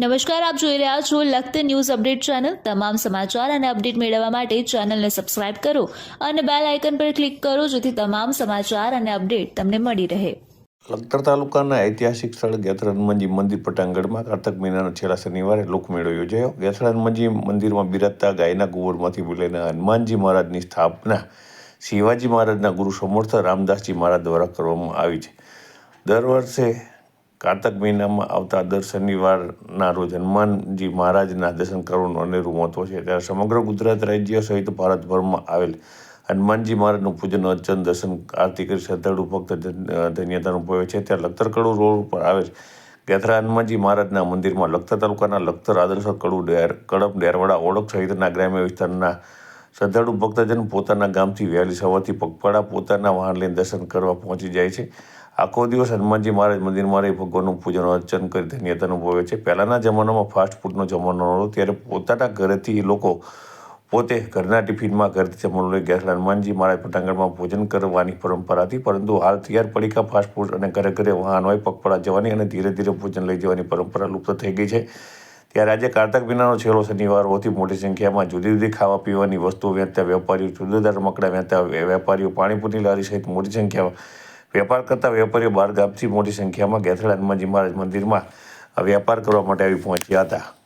નમસ્કાર, આપ જોઈ રહ્યા છો લખત ન્યૂઝ અપડેટ ચેનલ. તમામ સમાચાર અને અપડેટ મેળવવા માટે ચેનલને સબસ્ક્રાઇબ કરો અને બેલ આઇકન પર ક્લિક કરો જેથી તમામ સમાચાર અને અપડેટ તમને મળી રહે. લખતર તાલુકાના ઐતિહાસિક સ્થળ ગેથરા મંદિર પટાંગણમાં કાર્તક મહિનાનો છેલ્લા શનિવારે લોકમેળો યોજાયો. ગેથરા હનુમાનજી મંદિરમાં બિરાજતા ગાયના ગુવરમાંથી બોલીને હનુમાનજી મહારાજની સ્થાપના શિવાજી મહારાજના ગુરુ સમર્થ રામદાસજી મહારાજ દ્વારા કરવામાં આવી છે. દર વર્ષે કાર્તક મહિનામાં આવતા દર શનિવારના રોજ હનુમાનજી મહારાજના દર્શન કરવાનું અનેરું મહત્વ છે. ત્યારે સમગ્ર ગુજરાત રાજ્ય સહિત ભારતભરમાં આવેલ હનુમાનજી મહારાજનું પૂજન અર્ચન, દર્શન, આરતી કરી શ્રદ્ધાળુ ભક્ત ધન- ધન્યતા અનુભવે છે. ત્યારે લખતર કડુ રોડ ઉપર આવેલ ગેથરા હનુમાનજી મહારાજના મંદિરમાં લખતર તાલુકાના લખતર આદર્શ કડુ ડેર, કડપ, ડેરવાડા, ઓળખ સહિતના ગ્રામ્ય વિસ્તારના શ્રદ્ધાળુ ભક્તજન પોતાના ગામથી વહેલી સવારથી પગપાળા પોતાના વાહન લઈને દર્શન કરવા પહોંચી જાય છે. આખો દિવસ હનુમાનજી મહારાજ મંદિરમાં રહી, ભગવાનનું પૂજન, અર્ચન કરી ધન્યતા અનુભવે છે. પહેલાંના જમાનામાં ફાસ્ટ ફૂડનો જમાનો હતો ત્યારે પોતાના ઘરેથી એ લોકો પોતે ઘરના ટિફિનમાં, ઘરથી જમવાનું લઈ ગયા હનુમાનજી મહારાજ પટાંગણમાં ભોજન કરવાની પરંપરા હતી, પરંતુ હાલ તૈયાર પડીકા ફાસ્ટ ફૂડ અને ઘરે ઘરે વાહન હોય, પગપાળા જવાની અને ધીરે ધીરે ભોજન લઈ જવાની પરંપરા લુપ્ત થઈ ગઈ છે. ત્યારે આજે કાર્તક મહિનાનો છેલ્લો શનિવાર હોવાથી મોટી સંખ્યામાં જુદી જુદી ખાવા પીવાની વસ્તુઓ વેચતા વેપારીઓ, જુદા રમકડા વેચતા વેપારીઓ પાણીપુરી લારી સહિત મોટી સંખ્યામાં વેપાર કરતા વેપારીઓ બહાર ગામથી મોટી સંખ્યામાં ગેથળા હનુમાનજી મહારાજ મંદિરમાં વેપાર કરવા માટે આવી પહોંચ્યા હતા.